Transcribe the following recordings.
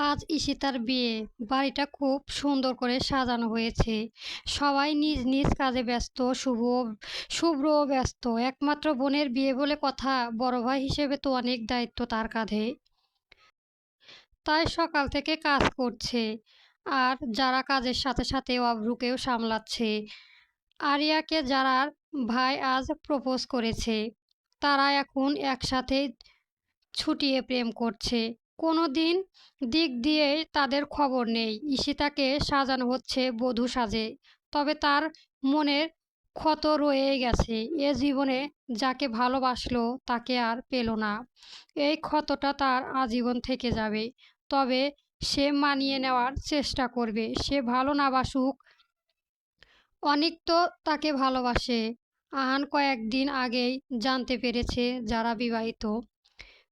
আজ ঈশিতার বিয়ে। বাড়িটা খুব সুন্দর করে সাজানো হয়েছে। সবাই নিজ নিজ কাজে ব্যস্ত, শুভ, শুভ্র ব্যস্ত। একমাত্র বোনের বিয়ে বলে কথা, বড় ভাই হিসেবে তো অনেক দায়িত্ব তার কাঁধে। তাই সকাল থেকে কাজ করছে। আর যারা কাজের সাথে সাথে অভ্রুকেও সামলাচ্ছে। আরিয়াকে যারার ভাই আজ প্রপোজ করেছে, তারা এখন একসাথে ছুটিয়ে প্রেম করছে। কোনো দিন দিক দিয়েই তাদের খবর নেই। ঈশিতাকে সাজানো হচ্ছে বধূ সাজে, তবে তার মনের ক্ষত রয়েই গেছে। এ জীবনে যাকে ভালোবাসলো তাকে আর পেল না। এই ক্ষতটা তার আজীবন থেকে যাবে, তবে সে মানিয়ে নেওয়ার চেষ্টা করবে। সে ভালো না বাসুক অনেক তো তাকে ভালোবাসে। আহান কয়েকদিন আগেই জানতে পেরেছে যারা বিবাহিত।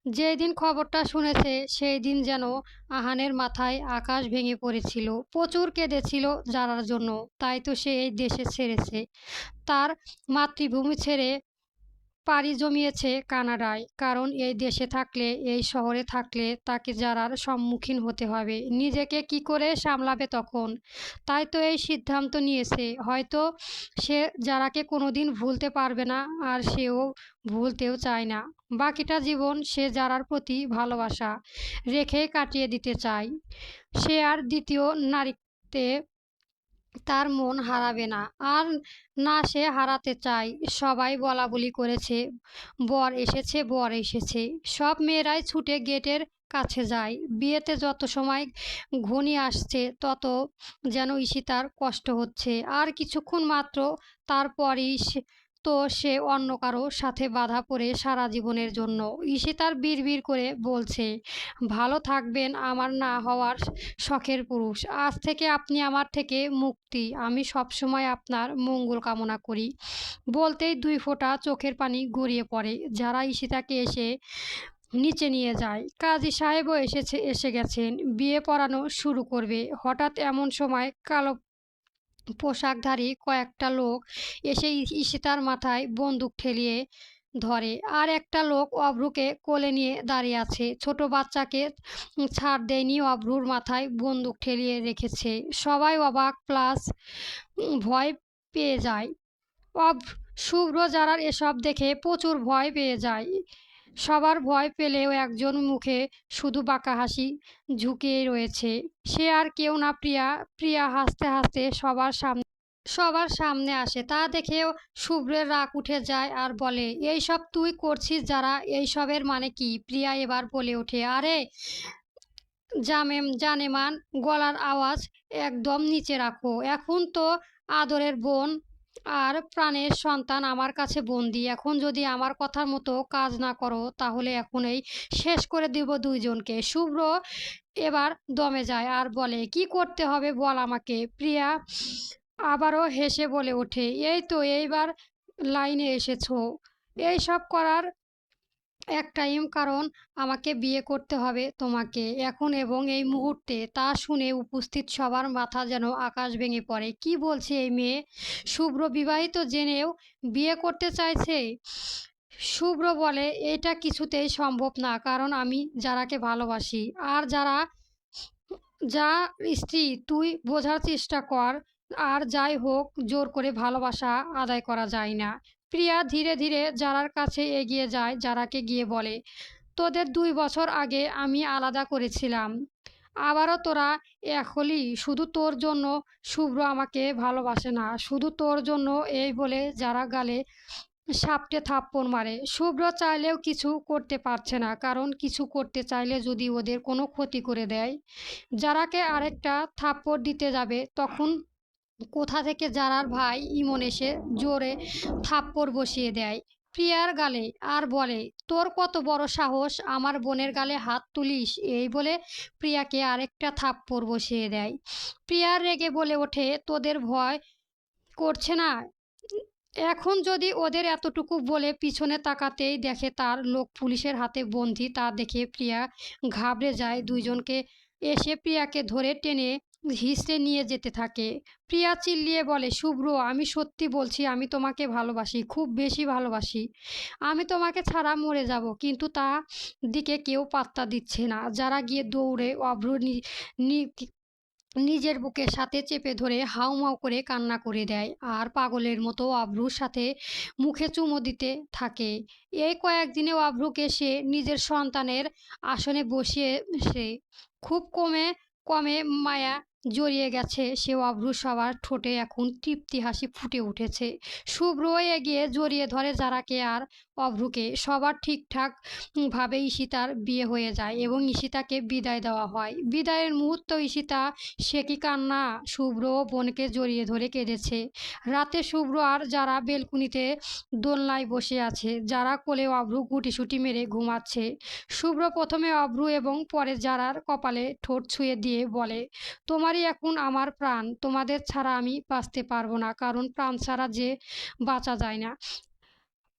যেই দিন খবরটা শুনেছে সেই দিন যেন আহানের মাথায় আকাশ ভেঙে পড়েছিল। প্রচুর কেঁদেছিল জানার জন্য। তাই তো সে এই দেশে ছেড়েছে। তার মাতৃভূমি ছেড়ে পাড়ি জমিয়েছে কানাডায়, কারণ এই দেশে থাকলে, এই শহরে থাকলে তাকে যারার সম্মুখীন হতে হবে। নিজেকে কি করে সামলাবে তখন? তাই তো এই সিদ্ধান্ত নিয়েছে। হয়তো সে যারাকে কোনো দিন ভুলতে পারবে না, আর সেও ভুলতেও চায় না। বাকিটা জীবন সে যারার প্রতি ভালোবাসা রেখে কাটিয়ে দিতে চায়। সে আর দ্বিতীয় নারীতে তার মন হারাবে না। আর না সে হারাতে চায়। সবাই বলা বলি করেছে, বর এসেছে বর এসেছে। সব মেয়েরাই ছুটে গেটের কাছে যায়। বিয়েতে যত সময় ঘনিয়ে আসছে, তত যেন ঈশিতার কষ্ট হচ্ছে। আর কিছুক্ষণ মাত্র তারপরই তো সে অন্য কারও সাথে বাধা পড়ে সারা জীবনের জন্য। ঈশিতার বিড়বিড় করে বলছে, ভালো থাকবেন, আমার না হওয়ার শখের পুরুষ। আজ থেকে আপনি আমার থেকে মুক্তি। আমি সবসময় আপনার মঙ্গল কামনা করি। বলতেই দুই ফোঁটা চোখের পানি গড়িয়ে পড়ে। যারা ঈশিতাকে এসে নিচে নিয়ে যায়, কাজী সাহেবও এসেছে, এসে গেছেন। বিয়ে পড়ানো শুরু করবে। হঠাৎ এমন সময় কালো পোশাকধারী কয়েকটা লোক এসে ইশিতার মাথায় বন্দুক ঠেলিয়ে ধরে। আর একটা লোক অভ্রুকে কোলে নিয়ে দাঁড়িয়ে আছে। ছোট বাচ্চাকে ছাড় দেয়নি অভ্রুর মাথায় বন্দুক ঠেলিয়ে রেখেছে। সবাই অবাক প্লাস ভয় পেয়ে যায়। অভ, শুভ্র যারার এসব দেখে প্রচুর ভয় পেয়ে যায়। সবার ভয় পেলেও একজন মুখে শুধু বাঁকা হাসি ঝুঁকে রয়েছে। সে আর কেউ না, প্রিয়া। প্রিয়া হাসতে হাসতে সবার সামনে সবার সামনে আসে। তা দেখেও শুভ্রের রাগ উঠে যায় আর বলে, এই সব তুই করছিস যারা? এই সবের মানে কি? প্রিয়া এবার বলে ওঠে, আরে জামেম জানেমান, গলার আওয়াজ একদম নিচে রাখো। এখন তো আদরের বোন আর প্রাণের সন্তান আমার কাছে বন্দি। এখন যদি আমার কথার মতো কাজ না করো, তাহলে এখন এই শেষ করে দেব দুইজনকে। শুভ্র এবার দমে যায় আর বলে, কি করতে হবে বল আমাকে? প্রিয়া আবারও হেসে বলে ওঠে, এই তো এইবার লাইনে এসেছ। এই সব করার এক টাইম কারণ আমাকে বিয়ে করতে হবে তোমাকে। এখন এবং এই মুহূর্তে তা শুনে উপস্থিত সবার মাথা যেন আকাশ ভেঙে পড়ে। কি বলছে এই মেয়ে? শুভ্র বিবাহিত জেনেও বিয়ে করতে চাইছে? শুভ্র বলে, এটা কিছুতেই সম্ভব না, কারণ আমি যারাকে ভালোবাসি। আর যারা, যা স্ত্রী, তুই বোঝার চেষ্টা কর। আর যাই হোক, জোর করে ভালোবাসা আদায় করা যায় না। প্রিয়া ধীরে ধীরে যারার কাছে এগিয়ে যায়, যারাকে গিয়ে বলে, তোদের দুই বছর আগে আমি আলাদা করেছিলাম। আবারও তোরা এখনই শুধু তোর জন্য শুভ্র আমাকে ভালোবাসে না। শুধু তোর জন্য এই বলে যারা গালে সাপটে থাপ্পড় মারে। শুভ্র চাইলেও কিছু করতে পারছে না। কারণ কিছু করতে চাইলে যদি ওদের কোনো ক্ষতি করে দেয়, যারাকে আরেকটা থাপ্পড় দিতে যাবে, তখন কোথা থেকে যারার ভাই ইমন এসে জোরে থাপ্পড় বসিয়ে দেয়। প্রিয়ার গালে আর বলে, তোর কত বড় সাহস, আমার বোনের গালে হাত তুলিস। এই বলে প্রিয়াকে আরেকটা থাপ্পড় বসিয়ে দেয়। প্রিয়ার রেগে বলে ওঠে, তোদের ভয় করছে না। এখন যদি ওদের এতটুকু বলে পিছনে তাকাতেই দেখে তার লোক পুলিশের হাতে বন্দি, তা দেখে প্রিয়া ঘাবড়ে যায়। দুইজনকে এসে প্রিয়াকে ধরে টেনে হিঁচড়ে নিয়ে যেতে থাকে। প্রিয়া চিল্লিয়ে বলে, শুভ্র, আমি সত্যি বলছি, আমি তোমাকে ভালোবাসি, খুব বেশি ভালোবাসি। আমি তোমাকে ছাড়া মরে যাব, কিন্তু তা দিকে কেউ পাত্তা দিচ্ছে না। যারা গিয়ে দৌড়ে অভ্র নিজের বুকের সাথে চেপে ধরে হাউমাউ করে কান্না করে দেয়। আর পাগলের মতো অভ্রুর সাথে মুখে চুমো দিতে থাকে। এই কয়েকদিনে অভ্রুকে সে নিজের সন্তানের আসনে বসিয়ে সে খুব কমে কমে মায়া জড়িয়ে গেছে। সে অভ্রু সবার ঠোঁটে এখন তৃপ্তি হাসি ফুটে উঠেছে। শুভ্র এগিয়ে জড়িয়ে ধরে যারাকে আর অভ্রুকে। সবার ঠিকঠাক ভাবে ঈশিতার বিয়ে হয়ে যায় এবং ঈশিতাকে বিদায় দেওয়া হয়। বিদায়ের মুহূর্ত ঈশিতা, সে কি কান্না? শুভ্র বোনকে জড়িয়ে ধরে কেঁদেছে। রাতে শুভ্র আর যারা বেলকুনিতে দোলনায় বসে আছে, যারা কোলে অভ্রু গুটিসুটি মেরে ঘুমাচ্ছে। শুভ্র প্রথমে অভ্রু এবং পরে যারার কপালে ঠোঁট ছুঁয়ে দিয়ে বলে তোমারই এখন আমার প্রাণ, তোমাদের ছাড়া আমি বাঁচতে পারব না, কারণ প্রাণ ছাড়া যে বাঁচা যায় না।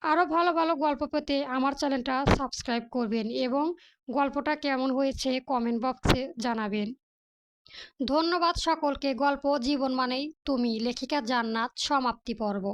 আরও ভালো ভালো গল্প পেতে আমার চ্যানেলটা সাবস্ক্রাইব করবেন এবং গল্পটা কেমন হয়েছে কমেন্ট বক্সে জানাবেন। ধন্যবাদ সকলকে, গল্প জীবন মানেই তুমি। লেখিকা জান্নাত, সমাপ্তি পর্ব।